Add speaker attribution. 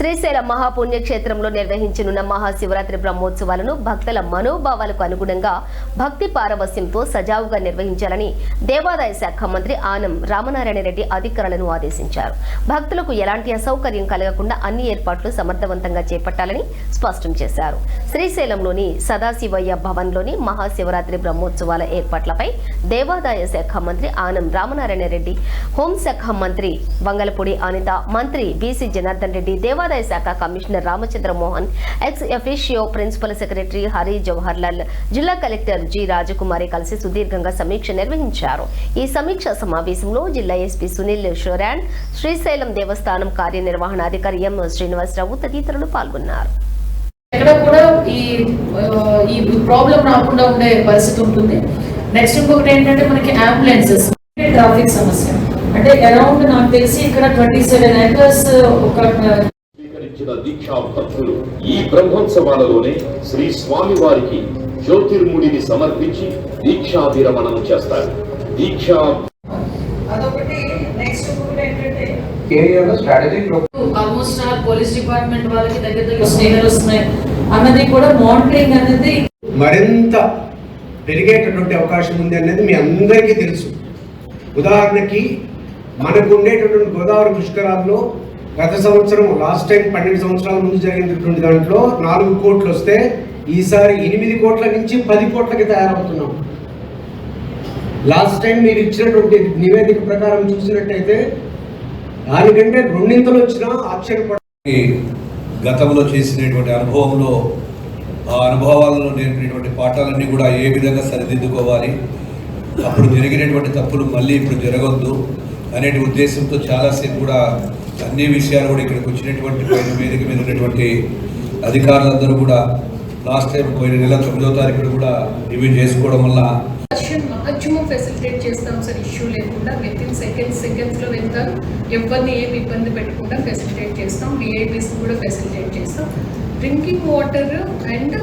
Speaker 1: శ్రీశైలం మహాపుణ్యక్షేత్రంలో నిర్వహించనున్న మహాశివరాత్రి బ్రహ్మోత్సవాలను భక్తుల మనోభావాలకు అనుగుణంగా భక్తి పారవస్యంతో సజావుగా నిర్వహించాలని దేవాదాయ శాఖ మంత్రి ఆనం రామనారాయణ రెడ్డి అధికారులను ఆదేశించారు. భక్తులకు ఎలాంటి అసౌకర్యం కలగకుండా అన్ని ఏర్పాట్లు సమర్థవంతంగా చేపట్టాలని స్పష్టం చేశారు. శ్రీశైలంలోని సదాశివయ్య భవన్లోని మహాశివరాత్రి బ్రహ్మోత్సవాల ఏర్పాట్లపై దేవాదాయ శాఖ మంత్రి ఆనం రామనారాయణ రెడ్డి హోంశాఖ మంత్రి వంగలపూడి అనిత మంత్రి బీసీ జనార్దన్ రెడ్డి దేవాదాయ శాఖ commissioner Ramachandra Mohan ex officio principal secretary Hari Jawahar Lal జిల్లా కలెక్టర్ జి రాజకుమారి కలిసి సుదీర్ఘంగా సమీక్ష నిర్వహించారు. ఈ సమీక్ష సమావేశంలో జిల్లా ఎస్పీ సునీల్ షోరాన్ శ్రీశైలం దేవస్థానం కార్యనిర్వహణాధికారి ఎం శ్రీనివాసరావు తదితరులు పాల్గొన్నారు.
Speaker 2: ఎక్కడ కూడా ఈ ఈ ప్రాబ్లం రాకుండా ఉండే పరిస్థితి ఉంటుంది. నెక్స్ట్ ఇంకొకటి ఏంటంటే మనకి అంబులెన్సెస్ ట్రాఫిక్ సమస్య. అంటే అరౌండ్ నాకు తెలిసి ఇక్కడ ట్వంటీ సెవెన్ ఏకర్స్ ఒక
Speaker 3: స్వీకరించిన దీక్షా భక్తులు ఈ బ్రహ్మోత్సవాలలోనే శ్రీ స్వామి వారికి జ్యోతిర్ముడిని సమర్పించి దీక్షా విరమణం చేస్తారు దీక్షా
Speaker 2: ఆల్మోస్ట్ పోలీస్ డిపార్ట్మెంట్ వాళ్ళకి దగ్గర దగ్గర వస్తున్నాయి. అన్నది కూడా మానిటరింగ్ అనేది
Speaker 4: మరింత పెరిగేటటువంటి అవకాశం ఉంది అనేది మీ అందరికీ తెలుసు. ఉదాహరణకి మనకు ఉండేటటువంటి గోదావరి పుష్కరాల్లో గత సంవత్సరం లాస్ట్ టైం పన్నెండు సంవత్సరాల ముందు జరిగినటువంటి దాంట్లో నాలుగు కోట్లు వస్తే ఈసారి ఎనిమిది కోట్ల నుంచి పది కోట్లకి తయారవుతున్నాం. లాస్ట్ టైం మీరు ఇచ్చినటువంటి నివేదిక ప్రకారం చూసినట్టయితే దానికంటే రెండింతలు వచ్చినా ఆశ్చర్యపడ
Speaker 5: గతంలో చేసినటువంటి అనుభవంలో ఆ అనుభవాలలో నేర్పినటువంటి పాఠాలన్నీ కూడా ఏ విధంగా సరిదిద్దుకోవాలి అప్పుడు జరిగినటువంటి తప్పులు మళ్ళీ ఇప్పుడు జరగొద్దు అనేటి ఉద్దేశంతో చాలాసేపు కూడా అన్ని విషయాలు కూడా ఇక్కడికి వచ్చినటువంటి పైన వేదిక మీద ఉన్నటువంటి అధికారులందరూ కూడా లాస్ట్ టైం పోయిన నెల తొమ్మిదో తారీఖున కూడా రివ్యూ చేసుకోవడం వల్ల
Speaker 6: మాక్సిమం ఫెసిలిటేట్ చేస్తాం సార్ ఇష్యూ లేకుండా విత్ ఇన్ సెకండ్స్ సెకండ్స్లో వెళ్తారు ఎవరిని ఏమి ఇబ్బంది పెట్టకుండా ఫెసిలిటేట్ చేస్తాం విఐపీస్ కూడా ఫెసిలిటేట్ చేస్తాం. Drinking water and